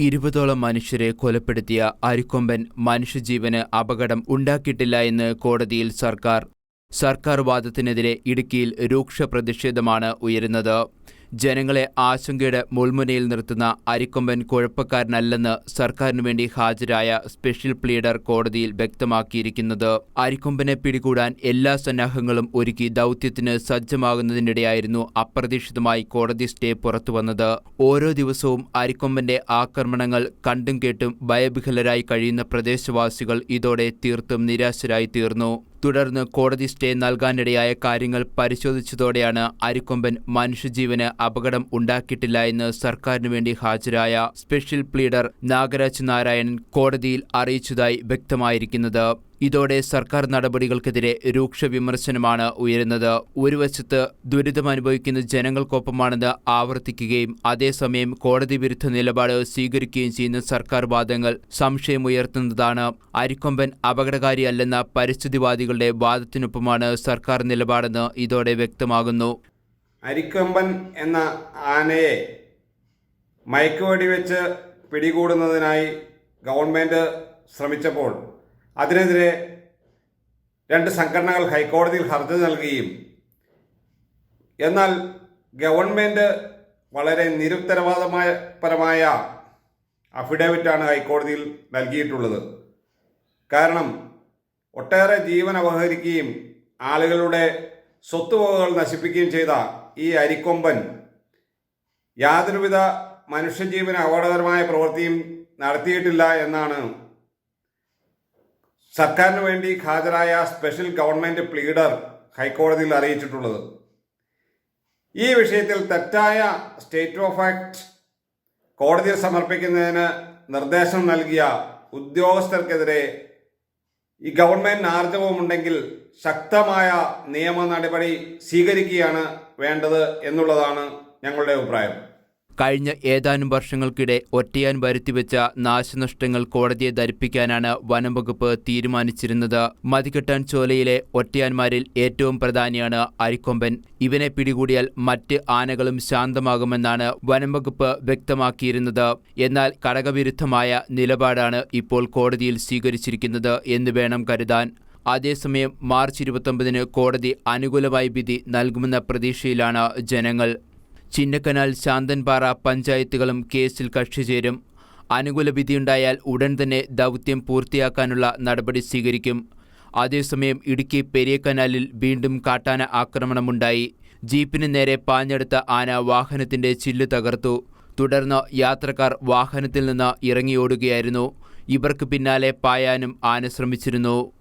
ഇരുപതോളം മനുഷ്യരെ കൊലപ്പെടുത്തിയ അരിക്കൊമ്പൻ മനുഷ്യജീവന് അപകടം ഉണ്ടാക്കിയിട്ടില്ല എന്ന് കോടതിയിൽ സർക്കാർ. സർക്കാർ വാദത്തിനെതിരെ ഇടുക്കിയിൽ രൂക്ഷ പ്രതിഷേധമാണ് ഉയരുന്നത്. ജനങ്ങളെ ആശങ്കയുടെ മുൾമുനയിൽ നിർത്തുന്ന അരിക്കൊമ്പൻ കുഴപ്പക്കാരനല്ലെന്ന് സർക്കാരിനു വേണ്ടി ഹാജരായ സ്പെഷ്യൽ പ്ലീഡർ കോടതിയിൽ വ്യക്തമാക്കിയിരിക്കുന്നത് അരിക്കൊമ്പനെ പിടികൂടാൻ എല്ലാ സന്നാഹങ്ങളും ഒരുക്കി ദൗത്യത്തിന് സജ്ജമാകുന്നതിനിടെയായിരുന്നു അപ്രതീക്ഷിതമായി കോടതി സ്റ്റേ പുറത്തുവന്നത് ഓരോ ദിവസവും അരിക്കൊമ്പന്റെ ആക്രമണങ്ങൾ കണ്ടും കേട്ടും ഭയബിഹലരായി കഴിയുന്ന പ്രദേശവാസികൾ ഇതോടെ തീർത്തും നിരാശരായി തീർന്നു തുടർന്ന് കോടതി സ്റ്റേ നൽകാനിടയായ കാര്യങ്ങൾ പരിശോധിച്ചതോടെയാണ് അരിക്കൊമ്പൻ മനുഷ്യജീവന് അപകടം ഉണ്ടാക്കിയിട്ടില്ല എന്ന് സർക്കാരിനു വേണ്ടി ഹാജരായ സ്പെഷ്യൽ പ്ലീഡർ നാഗരാജ് നാരായണൻ കോടതിയിൽ അറിയിച്ചതായി വ്യക്തമായിരിക്കുന്നത്. ഇതോടെ സർക്കാർ നടപടികൾക്കെതിരെ രൂക്ഷ വിമർശനമാണ് ഉയരുന്നത്. ഒരു വശത്ത് ദുരിതമനുഭവിക്കുന്ന ജനങ്ങൾക്കൊപ്പമാണെന്ന് ആവർത്തിക്കുകയും അതേസമയം കോടതി വിരുദ്ധ നിലപാട് സ്വീകരിക്കുകയും ചെയ്യുന്ന സർക്കാർ വാദങ്ങൾ സംശയമുയർത്തുന്നതാണ്. അരിക്കൊമ്പൻ അപകടകാരിയല്ലെന്ന പരിസ്ഥിതിവാദികളുടെ വാദത്തിനൊപ്പമാണ് സർക്കാർ നിലപാടെന്ന് ഇതോടെ വ്യക്തമാകുന്നു. അരിക്കൊമ്പൻ എന്ന ആനയെ മയക്കുവടി വെച്ച് പിടികൂടുന്നതിനായി ഗവൺമെന്റ് ശ്രമിച്ചപ്പോൾ അതിനെതിരെ രണ്ട് സംഘടനകൾ ഹൈക്കോടതിയിൽ ഹർജി നൽകുകയും എന്നാൽ ഗവൺമെന്റ് വളരെ നിരുത്തരവാദമായ പരമായ അഫിഡവിറ്റാണ് ഹൈക്കോടതിയിൽ നൽകിയിട്ടുള്ളത്. കാരണം ഒട്ടേറെ ജീവൻ അപഹരിക്കുകയും ആളുകളുടെ സ്വത്തുവകകൾ നശിപ്പിക്കുകയും ചെയ്ത ഈ അരിക്കൊമ്പൻ യാതൊരുവിധ മനുഷ്യജീവന് അപകടകരമായ പ്രവൃത്തിയും നടത്തിയിട്ടില്ല എന്നാണ് സർക്കാരിന് വേണ്ടി ഹാജരായ സ്പെഷ്യൽ ഗവൺമെന്റ് പ്ലീഡർ ഹൈക്കോടതിയിൽ അറിയിച്ചിട്ടുള്ളത്. ഈ വിഷയത്തിൽ തെറ്റായ സ്റ്റേറ്റ് ഓഫ് ആക്ട് കോടതിയിൽ സമർപ്പിക്കുന്നതിന് നിർദ്ദേശം നൽകിയ ഉദ്യോഗസ്ഥർക്കെതിരെ ഈ ഗവൺമെന്റ് ആർജവമുണ്ടെങ്കിൽ ശക്തമായ നിയമ നടപടി സ്വീകരിക്കുകയാണ് വേണ്ടത് എന്നുള്ളതാണ് ഞങ്ങളുടെ അഭിപ്രായം. കഴിഞ്ഞ ഏതാനും വർഷങ്ങൾക്കിടെ ഒറ്റയാൻ വരുത്തിവെച്ച നാശനഷ്ടങ്ങൾ കോടതിയെ ധരിപ്പിക്കാനാണ് വനം വകുപ്പ് തീരുമാനിച്ചിരുന്നത്. മതികെട്ടാൻ ചോലയിലെ ഒറ്റയാന്മാരിൽ ഏറ്റവും പ്രധാനിയാണ് അരിക്കൊമ്പൻ. ഇവനെ പിടികൂടിയാൽ മറ്റ് ആനകളും ശാന്തമാകുമെന്നാണ് വനം വകുപ്പ് വ്യക്തമാക്കിയിരുന്നത്. എന്നാൽ കടകവിരുദ്ധമായ നിലപാടാണ് ഇപ്പോൾ കോടതിയിൽ സ്വീകരിച്ചിരിക്കുന്നത് എന്ന് വേണം കരുതാൻ. അതേസമയം മാർച്ച് ഇരുപത്തൊമ്പതിന് കോടതി അനുകൂലമായി വിധി നൽകുമെന്ന പ്രതീക്ഷയിലാണ് ജനങ്ങൾ. ചിന്നക്കനാൽ ശാന്തൻപാറ പഞ്ചായത്തുകളും കേസിൽ കക്ഷി ചേരും. അനുകൂല വിധിയുണ്ടായാൽ ഉടൻ തന്നെ ദൗത്യം പൂർത്തിയാക്കാനുള്ള നടപടി സ്വീകരിക്കും. അതേസമയം ഇടുക്കി പെരിയക്കനാലിൽ വീണ്ടും കാട്ടാന ആക്രമണമുണ്ടായി. ജീപ്പിന് നേരെ പാഞ്ഞെടുത്ത ആന വാഹനത്തിന്റെ ചില്ല് തകർത്തു. തുടർന്ന് യാത്രക്കാർ വാഹനത്തിൽ നിന്ന് ഇറങ്ങിയോടുകയായിരുന്നു. ഇവർക്ക് പിന്നാലെ പായാനും ആന ശ്രമിച്ചിരുന്നു.